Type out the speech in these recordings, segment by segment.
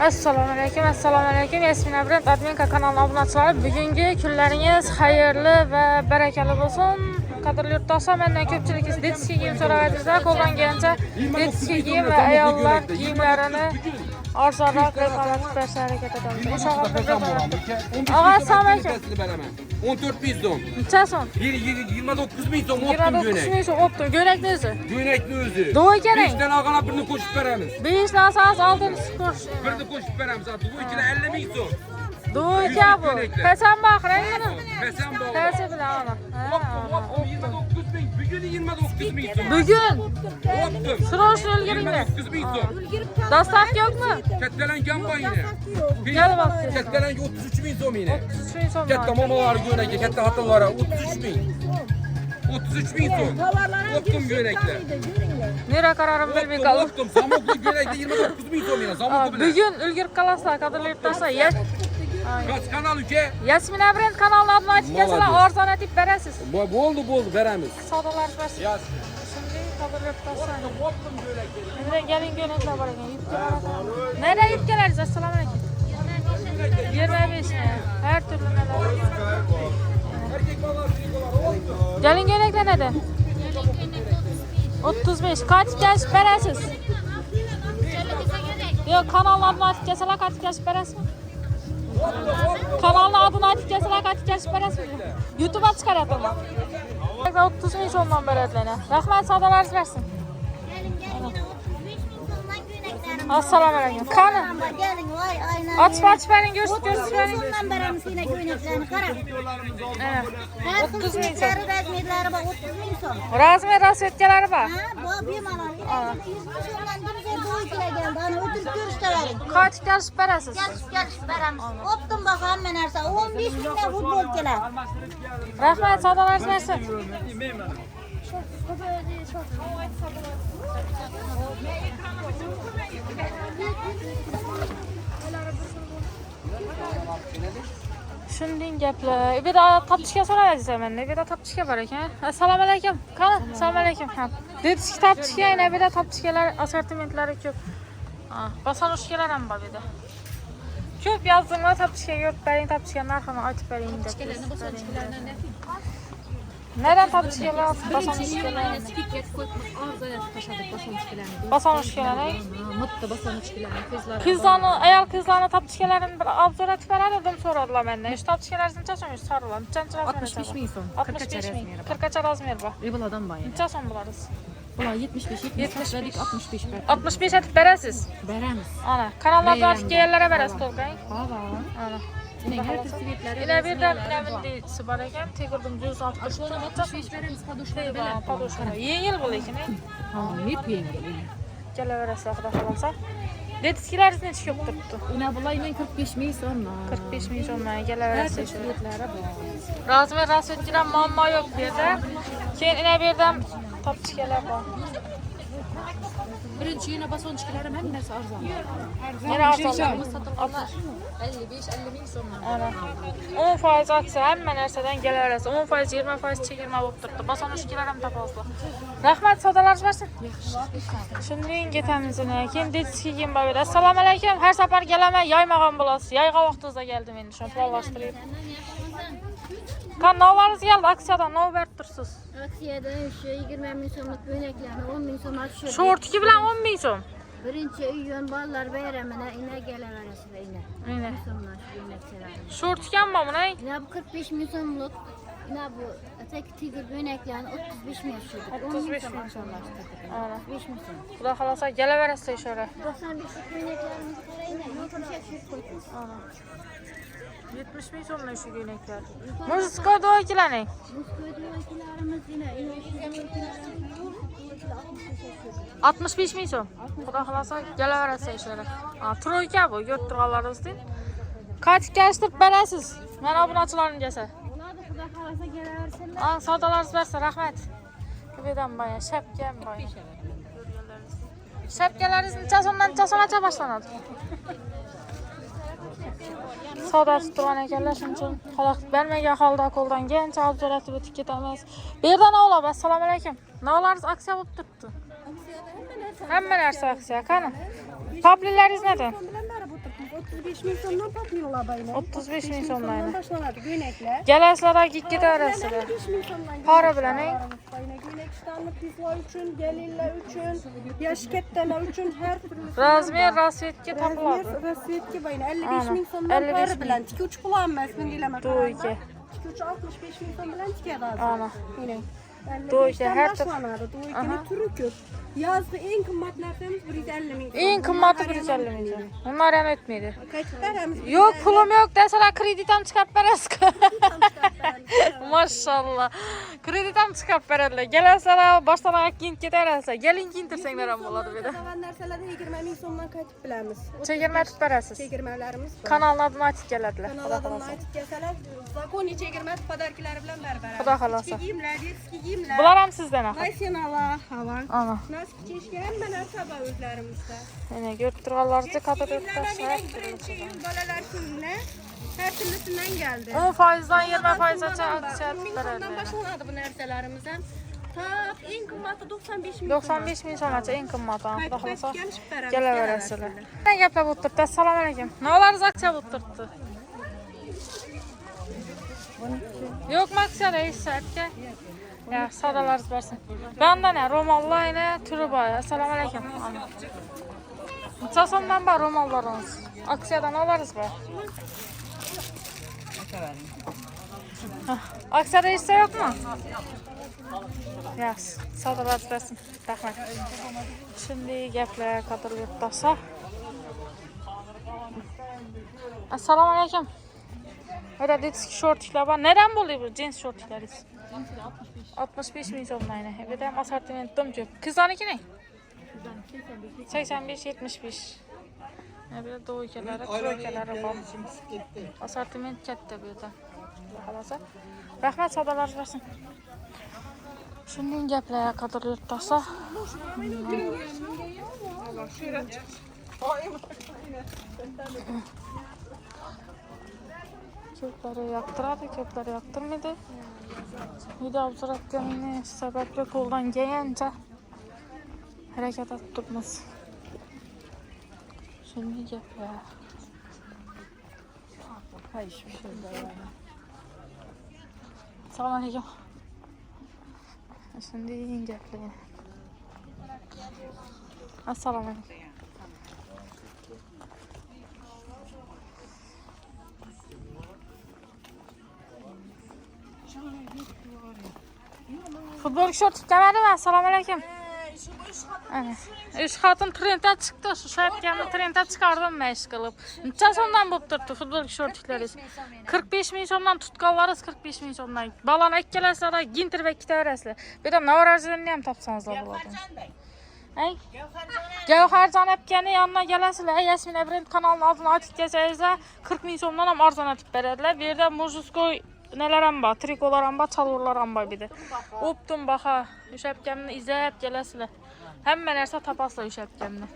Assalomu alaykum, assalomu alaykum. Yasmina Brand Adminka kanalına obunachilari. Bugungi kunlaringiz xayrli va barakali bo'lsin. Qadrli yurtdoshlar, mendan ko'pchilik detskiy kiyim so'rayapsizlar. Qo'ldan kelgancha detskiy kiyim va ayollar kiyimlarini arzonroq reklamatib berishga harakat etamiz. Inshaalloh Ağa, assalomu alaykum. 14 bin son. Necha so'm? 29 bin son 29 optum gönek. ming so'm optim. Ko'ylakni o'zi. Gönekli özü. Do'y kerak. 5 tane ağala birini koşup veremiz. 5 narsasiz oldin ko'rish. Birini koşup veremiz. Bu ikine 50 bin son. Do'y ka bu. Qachon baqirangmi? Pesen bu. Qaysi bilan ana? Optum optum 29 bin. Bugün 29 bin son. Bugun Optum. Srochni ulguringlar. 29 bin son. Dostavka yo'qmi? Kettelen gamba yine. Gel bak. Kettelen 33 bin yine. Shuning so'm. Kette mamalar gönekli. Kette hatalara 33 bin. 33 bin son. Optum gönekli. Nera qararim bilmay qoldim. optum. Zamoklu gönekli 29 bin son yine. Zamoklu bile. Bugun ulgurib qolasizlar, qadrli yurtdoshlar. Kaç kanal ülke? Yasmin Evren kanalının adını açıp yazıla arzana edip veresiz. Bu, bu oldu bu oldu veremiz. Sadalar versin. Yasmin. Şimdi kadar röptasın. Emre gelin gelin de var. Nereye yiyip geliriz? Esselamu Aleyküm. 25 Her türlü neler. Şey gelin gönekle ne de? 35. Kaç yaş beresiz? Yok kanallarını açıp keseler kaç yaş beresiz? Kanalın adını kelsalar kaç yaş berasizmi? YouTube'a chiqaryapman. 30 ming so'mdan beradilar. Rahmat, savdolaringiz bersin. Assalomu alaykum. Qani? Gelin vay aynen. Açıp açıp verin, görsün, görsün verin. Uzundan beri yine göyneklerini kara. Evet. Her 30 kız bin son. resmileri bak 30 bin son. Razmer rasvetkaları var. Ha bu bir. Yine 100 bin sondan bir güzel bu ikile geldi. Hani ötürüp görüşte verin. Kaç yaş berasiz? Gel gel veremiz. Optum bakalım ben herse. 15 binde futbol gelir. Rahmat, savdolaringiz bersin. Shunday gaplar. Bu yerda topishga so'rayapsiz menda. Bu yerda topishga bor ekan. Assalomu alaykum. Qani? Assalomu alaykum. Detski topishga, yana bu yerda topishkalar assortimentlari ko'p. Bosonushkalar ham bor bu yerda. Ko'p yozdinglar topishga yurib bering, topishga narxini aytib bering deb. Neden topishkalar? Arzon tashladik boshlanishkilarni. Bosonushkalar. Mitti boshlanishkilarni ko'zlari. Kızlarını, ayol kızlarını tapışkaların bir obzor etip verelim soradılar benden. İşte tapışkalar neçe so'm sorular. Neçe razmer 65 ming so'm. 65 40 ming. razmeri bor. 40 razmer bor. Rebeladan bor. Neçe so'm bularız? Bular 75 75. 70 dedik 65 ber. 65 etip beresiz. Beramiz. Ana, kanallarda bor. yerlere beresiz tolkay. Ha va. Ana. Yine bildisi var ekan, tegirdim 160 Aslında 65 beramiz bilen. padoşlara. Yengil bu lekin. Hep yengil. Kelaverasiz xudo xolasa. Detiskilaringiz necha ko'p turibdi? Ina bular yine 45 ming so'm. 45 ming bir kelaverasiz. bor. Razmer rasvetkidan muammo yo'q bu yerda. Keyin ina bu yerdan topishkalar bor. Birinchi yine boshlanishkilari ham narsa arzon. Yana arzonlar. 55-50 ming so'mdan. Ana. 10 foiz aksiya hamma narsadan kelaverasiz. 10 foiz, 20 foiz chegirma bo'lib turibdi. Bosonushkilar ham topasizlar. Rahmat, savdolaringiz bersin. Shundan ketamiz uni. Keyin detskiy kiyim bor edi. Assalomu alaykum. Har safar kelaman, yoymagan bo'lasiz. Yoyga vaqtingizda keldim endi shuni Kan novalarınız geldi aksiyadan nov verip dursunuz. Aksiyada şu 20 bin somut böğneklerini 10 bin somut şu. Şortiki bilen 10 bin som. Birinci üyün ballar bayramına ine gelen arasında ine. Aynen. Şortiki amma mı ne? İne bu 45 bin somluk. İne bu öteki tigir böğneklerini 35 bin şurduk. 35 bin somut. 35 bin somut. Bu da halasa geleveresi şöyle. 95 bin böğneklerini yukarı ine. Yok bir şey şurduk. Aynen. 75 olmuş şu göynekler. Muz kodu o kilanek. Muz kodu o kilarımız yine. 65 ming so'm. Xudo xolosa kelaverasiz ishlari. Troyka bu, yo'q turganlaringiz deng. Kartikashtirib berasiz. Mana obunachilaringizga. Bo'ladi, xudo xolosa kelaversinlar. A, savdolaringiz barcha, rahmat. Budan boya shapkam boya. Shapkalaringiz şey necha so'mdan necha so'mgacha boshlanadi? Savdo tutib turgan ekanlar shuning uchun xalaqit bermagan holda qo'ldan kelgancha obzor etib o'tib ketamiz bu yerda navlar bor assalomu alaykum navlaringiz aksiya bo'lib turibdi hamma narsa aksiya. qani poplilaringiz nada 35 min sondan bakmıyorlar böyle. 35 min sondan. başlanardı göynekle. Gələsilər get-get arasıdır. 35 min sondan. Para bilən, hə? Göynək işdanlı pizla üçün, gəlillə üçün, yaş ketdələ üçün hər türlü. Razmer rasvetki tapılar. Razmer rasvetki böyle 55 min sondan para bilən. 2-3 qulan məsmin eləmək. Doğru ki. 2-3-65 min son bilən tikə razı. Ana. Yine. Doğru ki, her türlü. Doğru ki, türü kök. Yazgı en kımmat narsemiz 150 bin. Ən qımmatı 150 min. Onlar yan ötməydi. Kaçlarımız. Yok pulum yok deseler kreditem çıkart verəsk. Maşallah. Kreditem çıkart verələr. Gələsələr başdan ayaq giyinib gedərəslər. Gəlin giyindirsənglər amma oladı belə. Kazanan derselerde 20 bin sondan kaçıp bilemiz. Çəkirmə tut verəsiz. Çekirmelerimiz var. Kanalın adını açıb gələdilər. Kanaldan açıp gelseler zakoni çekirmez padarkiler bilen berber. Xuda xalasa. Eski giyimler, eski giyimler. Bunlar ham axı. Aysen Allah hava. Ana. Nasıl keşke hemen her sabah özlerimizde. Yəni görüb durğanlarınızı kapat Giyimlerle etdirsə. bir birinci yıl balalar kimle? Her türlüsünden geldi. 10 faizdən 20 faizə Sonradan bak, aksiya 10 bin verərlər. sondan başlanadı bu nerselerimizden. Ta en kımmatı 95 bin 95 min sonaca ən qımmatı. Xuda xalasa. Gelmiş berber. Gələ verəsilər. Nə gəplə buturdu? Assalamu alaykum. Olarız aksiya buturdu? Yok aksiya reis sərtke. Ya sadalarız versin. Bende ne? Romallı ile turba. Assalamu alaykum. Çasondan var romallarınız. Aksiyadan alarız be. Aksiyada hisse yok mu? Yaz. Sadalarız versin. Rahmet. Şimdi gəplə kadar yurtdasa. Assalamu alaykum. Dedik ki şortikler var. Neden buluyor bu cins şortikleriz? 65 bin sonlayına. Evet hem asortimentim çok. Kızlarınki ne? 85 75. Ne böyle doğu ülkelere, kuru ülkelere var. Asortiment katta bu yerden. Xalasa. Rahmet sadalar versin. Şimdi gəplərə kadar yurtdasa. Kökleri yaktırardı, kökleri yaktırmadı. Bir de observasyonu sebeple koldan geyince hareket ettirmez. Şimdi gəplər. Hay hiçbir şey de Salam aleyküm. Şimdi yiyin gəplər. Assalamu aleyküm. Futbol şort demedi mi? Assalamu aleyküm. Evet. Üç hatun trende çıktı. Şu şapkamı trende çıkardım meş kılıp. Neçə sondan durdu futbol şortikləri? 45 min sondan tutqallarız 45 min sondan. Balana gələslər də gintir və iki tərəslər. Bir də Navrazədən nəyəm tapsanızlar bulardan. Ay. Gevher Can Epken'in yanına geləsilər. Yasmin Ebrent kanalının adını gəzəyizlər. 40 min sondan ham arzan atıb verədilər. Bir də Mujuskoy Nələrəm bax, trikolarəm bax, çalırlarəm bax bir də. Updum bax ha, üşəbkəmini izləyib gələsilər. Həmmə nəsə tapasla üşəbkəmini.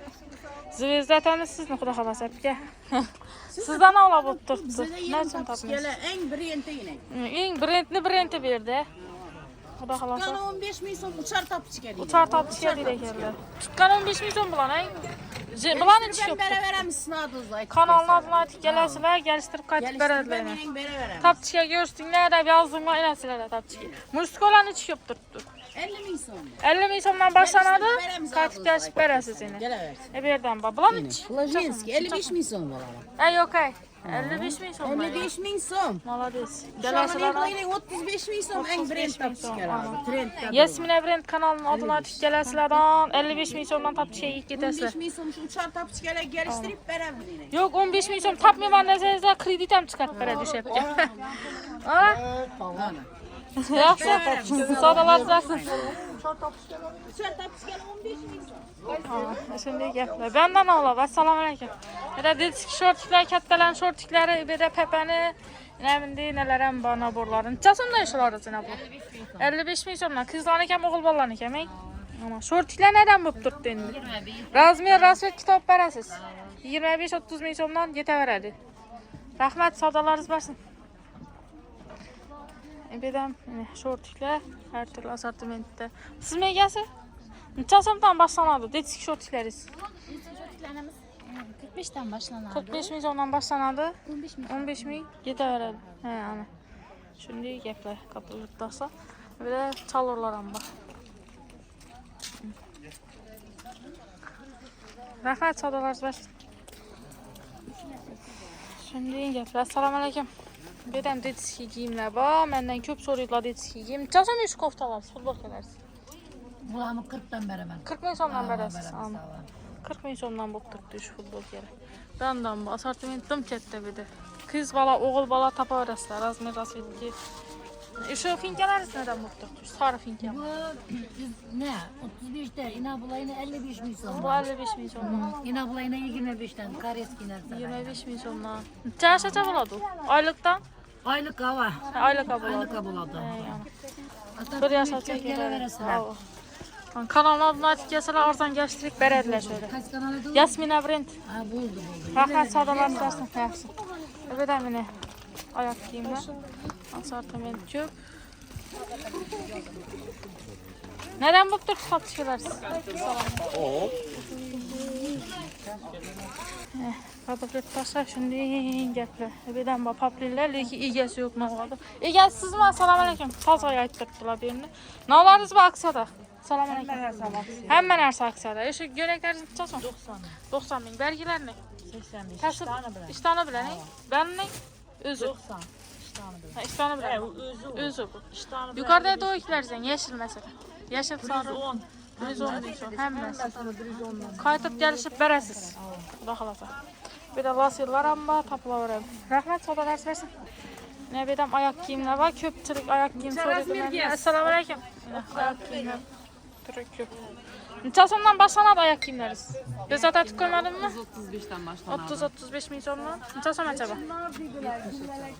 Zvezdə təmiz siz nuxuda xalas əpkə. Sizdən ala bu tutdu. Nə üçün tapmıyorsunuz? Ən brendini. Ən brendini brendi verdi. Xuda xalasa. Kana 15 bin son uçar tapıcı geliyor. Uçar tapçı gəlir ekerlər. Tutqan 15 min son bulan, ay. Bulan Ben yoxdur. bere veremezsin adınızla. Kanalın adını açıb gələsilər, gəlişdirib qayıtıb veremem. Tapçıya görsünlər də yazdığımla eləsilər tapçıya. Muskolan heç yoxdur. 50 bin son. 50 min sondan başlanadı, qayıtıb gəlişib verəsiz yine. Gele versin. E birdən bax. Bulan heç. Plajenski 55 bin son var. Ay yok ay. 55 min son. 55 bin son. Malades. Gələsilər Gələsilər. yine 35 bin son en 35 briyent bin tapıcı son, geliyor. aha. Trend Yasmin Evrent kanalının adını açıb gələsilərdən 55 min sondan tapçıya ilk 15 gedəsilər. bin son şu uçar tapıcı gele geliştirip yine. Yok 15 min son tapmıyorum desənizdə kreditem çıxart verə düşəb. Ha? Yaxşı. Sadalar çıxsın. Uçar tapıcı gele 15 bin son. Şimdi gəplə. Bəndən ola. Assalamu alaykum. Elə dedik ki, şortiklər, kətdələn şortikləri, bir də pəpəni, nə bindi, nələrəm var naborların. Çasın da yaşalarız nə bu? 55 min somla. Kızlarını kəm, oğul ballarını kəm, ey? Ama şortiklər nədən bulub durdu indi? Razmer, Rasvet kitab verəsiz. 25-30 min somdan yetə verədi. Rəhmət, sadalarınız versin. E, Bir də e, şortiklər, hər türlü asortimentdə. Siz megəsi? Neçə somdan başlanadı? Dedik şortikləriz. 45'ten başlanardı. 45 milyondan başlanadı. 15 milyon. 15 min yetəverədi. Hə, ana. Şimdi gəplər qapılıqdasa. Bir də çalırlar amma. Rəhmət çadalar bəs. Şimdi gəplər. Salam əleykum. Bir dəm dediski giyimlər var. Məndən köp soruydular dediski giyim. Casan üç koftalar, futbolkalar. Bulamı 40'tan veremem. 40 min sağ Anladım. ol. 40 min sondan bu 43 futbol yeri. Randan bu assortimentim ketdi bir de. Kız bala, oğul bala tapa verəslər. Razmer rasvetki. Şu finkeler nədən bu 43? Sarı finke. Bu biz ne? 35'te ina bulayına 55 Bu milyon. 55 min sondan. İna bulayına 25'ten kareski nerede? 25 min sondan. Çarşaça buladı. Aylıktan. Aylık hava. Aylık abuladı. Hə, yəni. Hatta Bir yaşa yaşa adını açıp gəlsələr arzan gəşdirik bərədilər şöyle. Kaç kanalı da? Yasmin Abrent. Ha buldu buldu. Rahat sadalar dersin. Yaxşı. Də mini ayak giyimlər. Assortiment köp. Nədən bu tür satışılarsınız? O. Kadafret taşlar şimdi gəplə. Bir də bax paplinlər ki, igəsi yox nə oldu? İgəsiz mi? Salam əleykum. Taza aytdırdılar birini. Nə olarız bu aksiyada? Salam əleykum. Həmmən hər aksiyada. Eşi görəkləriniz neçəsən? 90. 90 min. Bərgilər nə? 85. Kasıb iştanı bilən, nə? Bənin nə? Özü. 90. Ha, iştanı bilən. Özü bu. Yukarıda da o ikilərsən, yeşil məsələ. Yeşil sarı. 110. 110 diyorsun. Həmməsi. Qayıtıb gəlişib bərəsiz. Baxalasa. Bir də laserlər amma tapıla verəm. Rəhmət sağ dərs versin. Nə biləm ayaq giyimlər var. Köpçülük ayaq giyim soruyordu məndən. Assalamu alaykum. Ayaq giyimlər. Türk köp. Neçəsindən başlanadı ayaq giyimləriz? Biz zaten koymadın mı? 35'ten başlanır. 30-35 min sonra. Neçəsən acaba?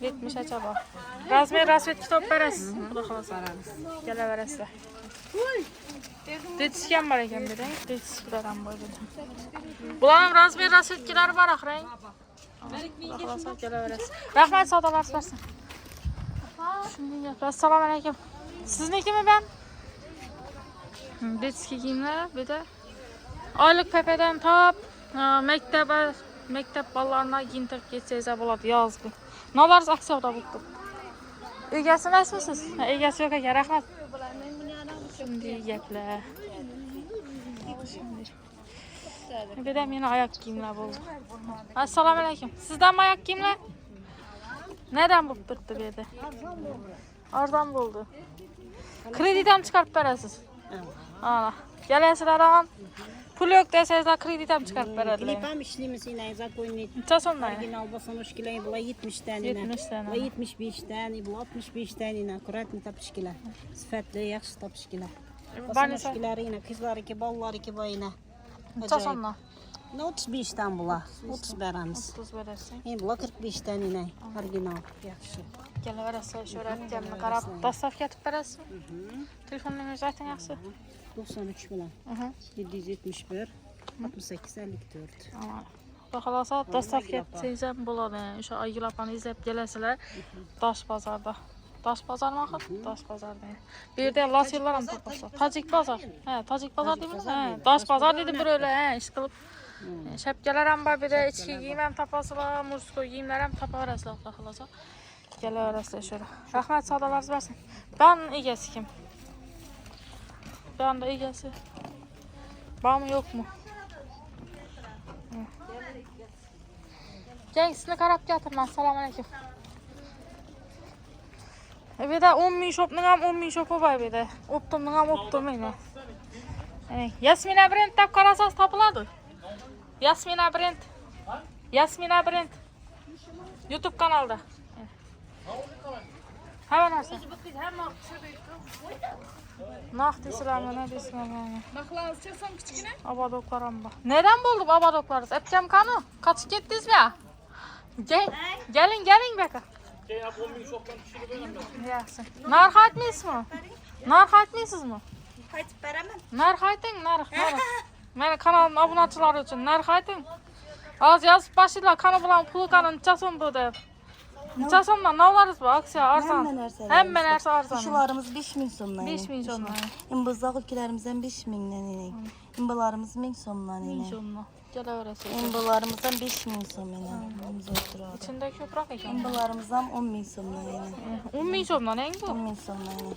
70 acaba. Razmer rasvet kitap verəsiz. Bu da xalas. Gələ verəsiz. Detişkən var ekan bir də. Detişkilərəm var bir də. Bunların razmer rasvetkiləri var axı. Xalasa gələ verəsiz. Rəhmət sadalar versin. Şimdi yapacağız. Salam aleyküm. Sizniki mi ben? Hı, Detişki giyimler bir de. Aylık pepeden tap. Ha, Mektebe, mektep ballarına giyintirib getsəyiz болады yazdı. Nə olarız aksiyada buldum. Egəsi məsmisiniz? Ha, egəsi yox ekan, rəhmət. Şimdi gəplə. Şimdi. Bir də yine ayak giyimlər buldu. Assalamu aleyküm. Sizdən mi ayak giyimlər? Nədən bulub durdu bir də? Oradan buldu. Kreditəm çıxarıb verəsiz. Ana. Gel esraran. Pul yok dese ezra krediden çıkarıp ee, verirler. Klipam işlimiz yine ezra koyun. Ta sonra. Yine albasan hoş gile bula 70 tane. 70 tane. Bula 75 tane, bula 65 tane yine kurat mı tapış gile. Sıfatlı yaxşı tapış gile. Basan hoş gile yine kızlar ki ballar ki bayına. Ta sonra. Ne 35'ten bula? 30 beremiz. 30 berəsən. İyi bula 45'ten yine her gün al. Yaxşı. Gələ verəsən, şöhrənin cəmini qarab, basaf yatıb verəsən. Telefon nömrə zaten yaxşı. 93 bilen. 771 68 54. Baxalasa dasaf getsəyizəm buladı. Uşaq Aygülapanı izləb gələsilər Daş bazarda. Daş bazar mı axı? Daş bazar deyil. Bir də Las yıllarım tapırsa. Tacik bazar. Hə, Tacik bazar deyilir. Hə, Daş bazar dedim bir elə, hə, iş qılıb. Hmm. Şapkalarım var bir de içki giymem tapasıla, musko giyimlerim tapa arasıla takılasa. Gələ arasıla şöyle. Rahmet sağdalarız versin. Ben igesi kim? Ben de igesi. Var mı yok mu? Gəngsini qarab gətirmən. Salam aleyküm. E, bir de 10 min şopnun ham 10 min şopu var bir de. Optumnun ham optum yine. Yani, Yasmin tap karasas tapıladı. Yasmina Brent. Yasmina Brent. YouTube kanalda. Hemen arsa. Nah desirəm, nə desirəm. Nakla alacaksan küçüküne. Abadoklarım bak. Neden bulduk abadoklarız? Epkem kanı. Kaç gittiniz mi? Gel, gelin beka. Yaxşı. Narx aytmaysizmi? Narx aytmaysizmi? Qaytib beraman. Narx ayting, narx, narx. Meni kanalim obunachilari uchun narx ayting. Hozir yozib boshinglar, qani bilan puli qani necha so'm bu deb. Necha so'mdan ne olarız bu aksiya arzon? Hamma narsa Hamma narsa arzon. Şularımız 5 min somdan. 5 min so'mdan. İmbızlaq ülkələrimizdən 5 mindən inek. İmbalarımız 1000 somdan Ming inek. so'mdan. Geleveresiz. Umbalarımızdan 5 bin so'm yana. Biz o'tiradi. İçinde köprak ekan. Umbalarımızdan 10 bin so'mdan yana. 10 ming so'mdan eng bu. 10 bin so'mdan yana.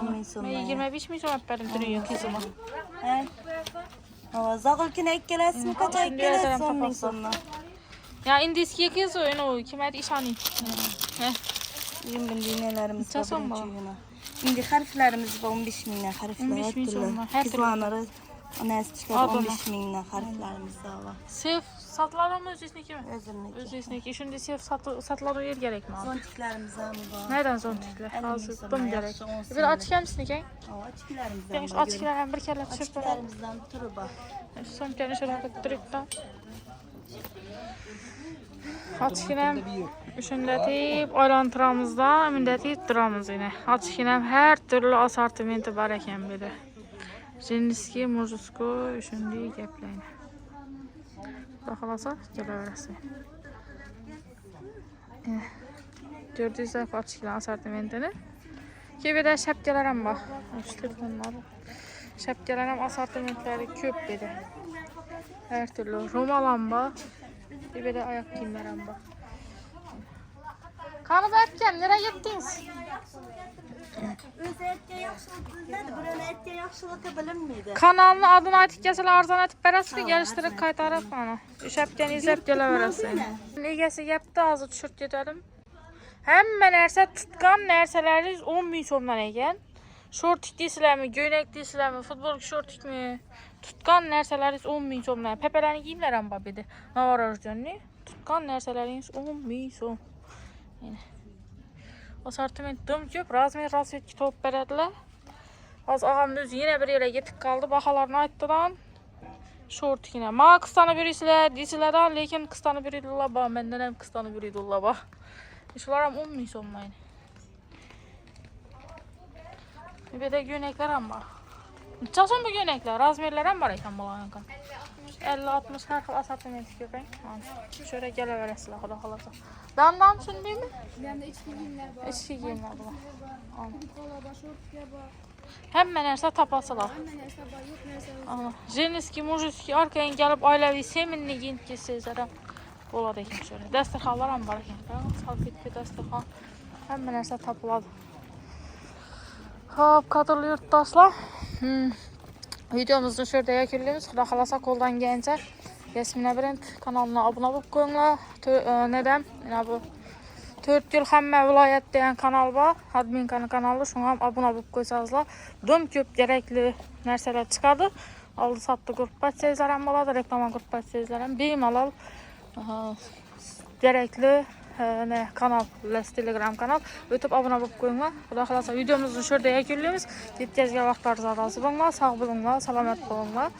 10 bin Men so'mdan. 25 ming so'm olib berdim turigan qizimga. Ha? İkkalasi yasaram 10 bin topolsa. so'mdan. Ya indiskiga qiz o'yin u kim aytdi ishoning. Heh. Bizim bindiğinlerimiz bu? Şimdi harflerimiz var 15 mindən harfler. 15 min so'm var, hər türlü. Kızlanırı. Onası çıkar Adana. 15 mindən harflerimiz de var. Sev satılarım özünükimi? Özümlük. Özünükü. Şimdi sev satı satılan yer gerek mi abi? Zontiklerimiz var. Nereden zontikler? Elli Hazır yaxshi, gerek. Bir eken? O açıklarımız Ben var. şu açıklarım bir kere çırpalım. Açıklarımızdan turu bak. Sömkeni şöyle kıttırıp da. Açıkinem Üşündetip aylantıramızda mündetip duramız yine. Açıkinem her türlü asortimenti var eken biri. Jinniski, muzusku, üşündüğü gepleyin. Bakılasa geleveresi. Eh, Gördüyse açıklan asortimentini. Ki bir de şapkalarım bak. Şu telefonlar. Şapkalarım asortimentleri köp dedi. Her türlü romalan bak. Bir de ayak giyimlerim bak. Kanı Berkcan nereye gittiniz? Öz etke yaxşılık dedi. Buranın etke yaxşılığı bilinmeydi. Kanalın adını aytıp gelseler arzan etip berasını geliştirip kaytarıp bana. Üşepken izlep geleveresi. Ligesi yaptı azı düşürt gidelim. Hemen nerse tutkan nerseleriz 10 bin somdan eken. Şortik değilsizler mi, göynək değilsizler mi, futbol şortik mi? Tutkan nerseleriz 10 bin somdan. Ama bir de. Ne var orada Tutkan nerseleriniz 10 bin som. Dım köp, razmer razmetki top berediler. Az ağam özü yine bir yere gitip kaldı. Bahalarını ayttıdan. Şort yine. Ma kıstanı birisiler, disilerden lekin kıstanı biridulla ba. Menden hem kıstanı biridulla ba. Şular hem 10 min somlayın. Bir de göynekler hem var. Çalsın bu göynekler. Razmerler hem var eken bulanın kan. 50-60 her xil asortiment köpek. Şöyle geleveresiler xudo xolasa. Dandan shunday mi? Bende içki giyimler var. Ichki kiyimlar bular. Kola var, şortlar var. Hamma narsa topasizlar. Hemen hesap var, yok neresi Ana, Jenniski, mujinski orkadan kelib oilaviy seminni kiyib kelsangiz ham bo'ladi ekan shöyle. Dasturxonlar ham bor ekan. Salfetka dasturxon. Hamma narsa topiladi. Hop, qadrli yurtdoshlar. Hmm. Videomizni shu yerda yakunlaymiz. Xudo xolasa qo'ldan kelgancha Yasmina kanalına obuna bo'lib qo'yinglar. E, Neden? Mana bu 4 yil hamma viloyat degan kanal bor. Adminkani kanali, shunga ham obuna bo'lib qo'ysangizlar, dum ko'p kerakli narsalar chiqadi. Oldi sotdi gruppasiyangizlar ham bo'ladi, reklama gruppasiyangizlar ham bemalol kerakli ne kanal, les Telegram kanal. Obuna bo'lib qo'yinglar. Xudo xolasa videomizni shu yerda yakunlaymiz. Yetkazgan vaqtlaringiz adosi bo'linglar, sog' bo'linglar, salomat bo'linglar.